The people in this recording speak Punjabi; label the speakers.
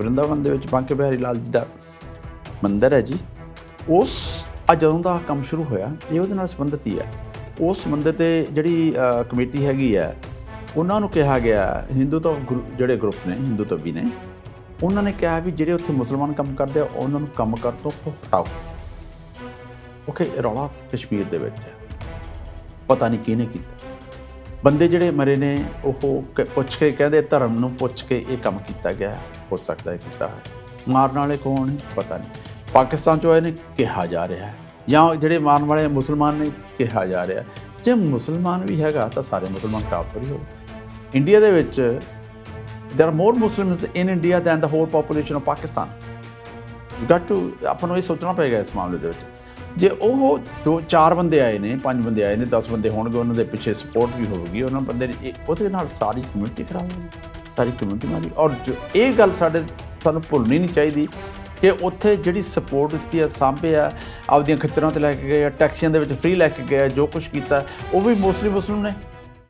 Speaker 1: ਵਰਿੰਦਾਵਨ ਦੇ ਵਿੱਚ ਬਾਂਕੇ ਬਿਹਾਰੀ ਲਾਲ ਜੀ ਦਾ ਮੰਦਿਰ ਹੈ ਜੀ, ਉਸ ਆ ਜਦੋਂ ਦਾ ਕੰਮ ਸ਼ੁਰੂ ਹੋਇਆ, ਇਹ ਉਹਦੇ ਨਾਲ ਸੰਬੰਧਿਤ ਹੀ ਹੈ। ਉਸ ਮੰਦਿਰ ਤੇ ਜਿਹੜੀ ਕਮੇਟੀ ਹੈਗੀ ਹੈ, ਉਹਨਾਂ ਨੂੰ ਕਿਹਾ ਗਿਆ, ਹਿੰਦੂ ਤੋਂ ਜਿਹੜੇ ਗਰੁੱਪ ਨੇ, ਹਿੰਦੂ ਤੋਂ ਨੇ, ਉਹਨਾਂ ਨੇ ਕਿਹਾ ਵੀ ਜਿਹੜੇ ਉੱਥੇ ਮੁਸਲਮਾਨ ਕੰਮ ਕਰਦੇ ਆ, ਉਹਨਾਂ ਨੂੰ ਕੰਮ ਕਰ ਤੋਂ ਹਟਾਓ ਓਕੇ, ਰੌਲਾ ਕਸ਼ਮੀਰ ਦੇ ਵਿੱਚ ਹੈ। ਪਤਾ ਨਹੀਂ ਕਿਹਨੇ ਕੀਤਾ। ਬੰਦੇ ਜਿਹੜੇ ਮਰੇ ਨੇ, ਉਹ ਕ- ਪੁੱਛ ਕੇ ਕਹਿੰਦੇ ਧਰਮ ਨੂੰ ਪੁੱਛ ਕੇ ਇਹ ਕੰਮ ਕੀਤਾ ਗਿਆ, ਹੈ। ਹੋ ਸਕਦਾ ਹੈ ਕੀਤਾ ਹੈ। ਮਾਰਨ ਵਾਲੇ ਕੌਣ ਹੈ ਪਤਾ ਨਹੀਂ। ਪਾਕਿਸਤਾਨ ਚੋਂ ਆਏ ਨੇ, ਕਿਹਾ ਜਾ ਰਿਹਾ ਹੈ। ਜਾਂ ਜਿਹੜੇ ਮਾਰਨ ਵਾਲੇ ਮੁਸਲਮਾਨ ਨੇ, ਕਿਹਾ ਜਾ ਰਿਹਾ ਜੇ ਮੁਸਲਮਾਨ ਵੀ ਹੈਗਾ, ਤਾਂ ਸਾਰੇ ਮੁਸਲਮਾਨ ਖਰਾਬ ਹੀ ਹੋ ਇੰਡੀਆ ਦੇ ਵਿੱਚ there are more muslims in india than the whole population of pakistan you got to, ਆਪਾਂ ਨੂੰ ਇਹ ਸੋਚਣਾ ਪਏਗਾ ਇਸ ਮਾਮਲੇ ਦੇ ਵਿੱਚ। ਜੇ ਉਹ ਦੋ ਚਾਰ ਬੰਦੇ ਆਏ ਨੇ, ਪੰਜ ਬੰਦੇ ਆਏ ਨੇ 10 ਬੰਦੇ ਹੋਣਗੇ, ਉਹਨਾਂ ਦੇ ਪਿੱਛੇ ਸਪੋਰਟ ਵੀ ਹੋਵੇਗੀ ਉਹਨਾਂ ਬੰਦੇ ਨੇ ਇਹ- ਉਹਦੇ ਨਾਲ ਸਾਰੀ ਕਮਿਊਨਿਟੀ ਖਰਾਬ ਹੋਊਗੀ ਸਾਰੀ ਕਮਿਊਨਿਟੀ ਨਾਲ ਔਰ ਜੋ- ਇਹ ਗੱਲ ਸਾਡੇ, ਸਾਨੂੰ ਭੁੱਲਣੀ ਨਹੀਂ ਚਾਹੀਦੀ ਕਿ ਉੱਥੇ ਜਿਹੜੀ ਸਪੋਰਟ ਦਿੱਤੀ ਹੈ ਸਾਂਭੇ ਆ, ਆਪਦੀਆਂ ਖੱਚਰਾਂ ਤੇ ਲੈ ਕੇ ਗਏ ਆ, ਟੈਕਸੀਆਂ ਦੇ ਵਿੱਚ ਫ੍ਰੀ ਲੈ ਕੇ ਗਏ ਆ, ਜੋ ਕੁਝ ਕੀਤਾ, ਉਹ ਵੀ ਮੋਸਟਲੀ ਮੁਸਲਿਮ ਨੇ।